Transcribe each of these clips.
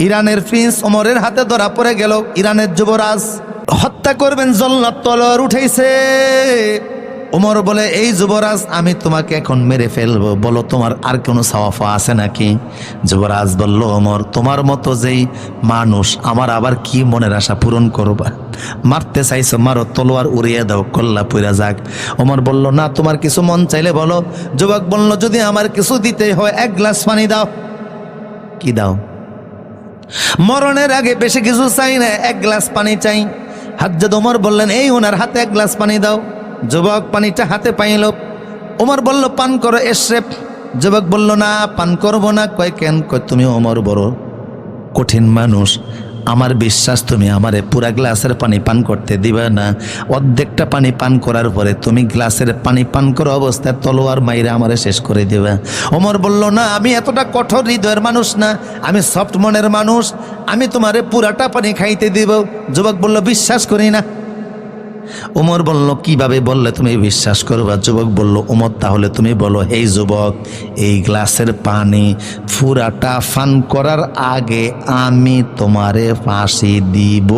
ইরানের প্রিন্স ওমরের হাতে ধরা পড়ে গেল ইরানের যুবরাজ। হত্যা করবেন জল্লাদ তলোয়ার উঠেছে ওমর বলে, এই যুবরাজ, আমি তোমাকে এখন মেরে ফেলব। বলো, তোমার আর কোনো সাওয়াফা আছে নাকি? যুবরাজ বলল, ওমর, তোমার মতো যেই মানুষ, আমার আবার কি মনের আশা পূরণ করবা? মারতে চাইছো, মারো, তলোয়ার উড়িয়ে দাও, কল্লা পুরা যাক। ওমর বলল, না, তোমার কিছু মন চাইলে বলো। যুবক বলল, যদি আমার কিছু দিতে হয়, এক গ্লাস পানি দাও। কি দাও? মরণের আগে বেশি কিছু চাই না, এক গ্লাস পানি চাই। হাজ্জাদ ওমর বললেন, এই ওনার হাতে এক গ্লাস পানি দাও। যুবক পানিটা হাতে পাইল। ওমর বলল, পান করো এসরেপ যুবক বলল, না, পান করব না। কয়, কেন? কয়, তুমি ওমর বড় কঠিন মানুষ। আমার বিশ্বাস তুমি আমারে পুরা গ্লাসের পানি পান করতে দিবে না। অর্ধেকটা পানি পান করার পরে তুমি গ্লাসের পানি পান করা অবস্থায় তলোয়ার মাইরে আমারে শেষ করে দিবে। ওমর বলল, না, আমি এতটা কঠোর হৃদয়ের মানুষ না, আমি সফট মনের মানুষ, আমি তোমারে পুরাটা পানি খাইতে দিব। যুবক বলল, বিশ্বাস করি না। ওমর বলল, কীভাবে বললে তুমি বিশ্বাস করবা? যুবক বলল ওমর তাহলে তুমি বলো এই যুবক, এই গ্লাসের পানি ফুরাটা ফান করার আগে আমি তোমারে ফাঁসি দিব?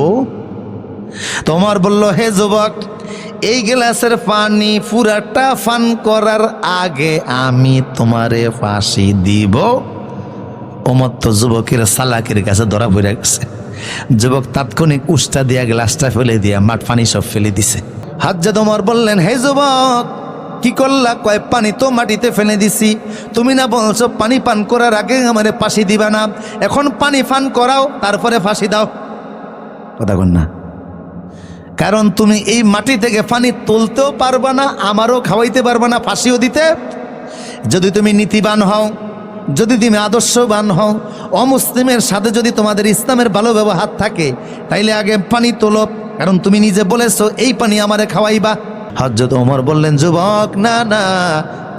তোমার বলল, হে যুবক, এই গ্লাসের পানি ফুরাটা ফান করার আগে আমি তোমারে ফাঁসি দিব? ওমর তো যুবকের সালাকের কাছে ধরা পড়ে গেছে। যুবক তাৎক্ষণিক উষ্টা দিয়া গ্লাসটা ফেলে দিয়া মাঠ পানি সব ফেলে দিছে। হাজ্জাদ ওমর বললেন, হে যুবক, কি করলা? কয়, পানি তো মাটিতে ফেলে দিছি। তুমি না বলছো পানি পান করার আগে আমারে ফাঁসি দিবা না? এখন পানি পান করাও, তারপরে ফাঁসি দাও। কথা কন না। কারণ তুমি এই মাটি থেকে পানি তুলতেও পারবা না, আমারও খাওয়াইতে পারবা না, ফাঁসিও দিতে। যদি তুমি নীতিবান হও যদি তুমি আদর্শবান হও, অমুসলিমের সাথে যদি তোমাদের ইসলামের ভালো ব্যবহার থাকে, তাইলে আগে পানি তোলো, কারণ তুমি নিজে বলেছ, এই পানি আমারে খাওয়াইবা। হজরত ওমর বললেন, যুবক, না না,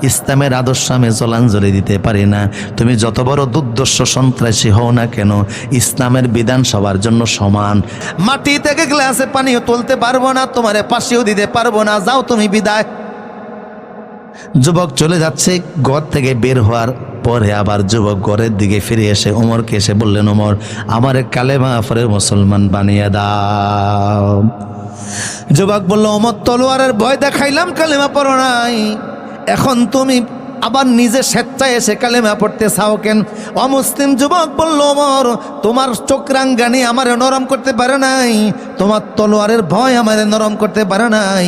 ইসলামের আদর্শ আমি জলাঞ্জলি দিতে পারি না। তুমি যত বড় দুর্দর্শ সন্ত্রাসী হও না কেন, ইসলামের বিধান সবার জন্য সমান। মাটি থেকে গ্লাসে পানিও তুলতে পারব না, তোমারে পাশেও দিতে পারব না। যাও তুমি বিদায়। যুবক চলে যাচ্ছে ঘর থেকে বের হওয়ার পরে আবার যুবক ঘরের দিকে ফিরে এসে ওমরকে এসে বললেন ওমর আমার কালেমা ফরে মুসলমান বানিয়ে দাও। যুবক বলল ওমর তলোয়ারের ভয় দেখাইলাম, কালেমা পড়ো নাই। এখন তুমি আবার নিজে স্বেচ্ছায় এসে কালেমা পড়তে চাও কেন? অমুসলিম যুবক বলল অমর তোমার চোখরাঙ্গানি আমার নরম করতে পারে নাই। তোমার তলোয়ারের ভয় আমারে নরম করতে পারে নাই।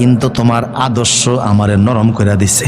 কিন্তু তোমার আদর্শ আমারে নরম করে দিছে।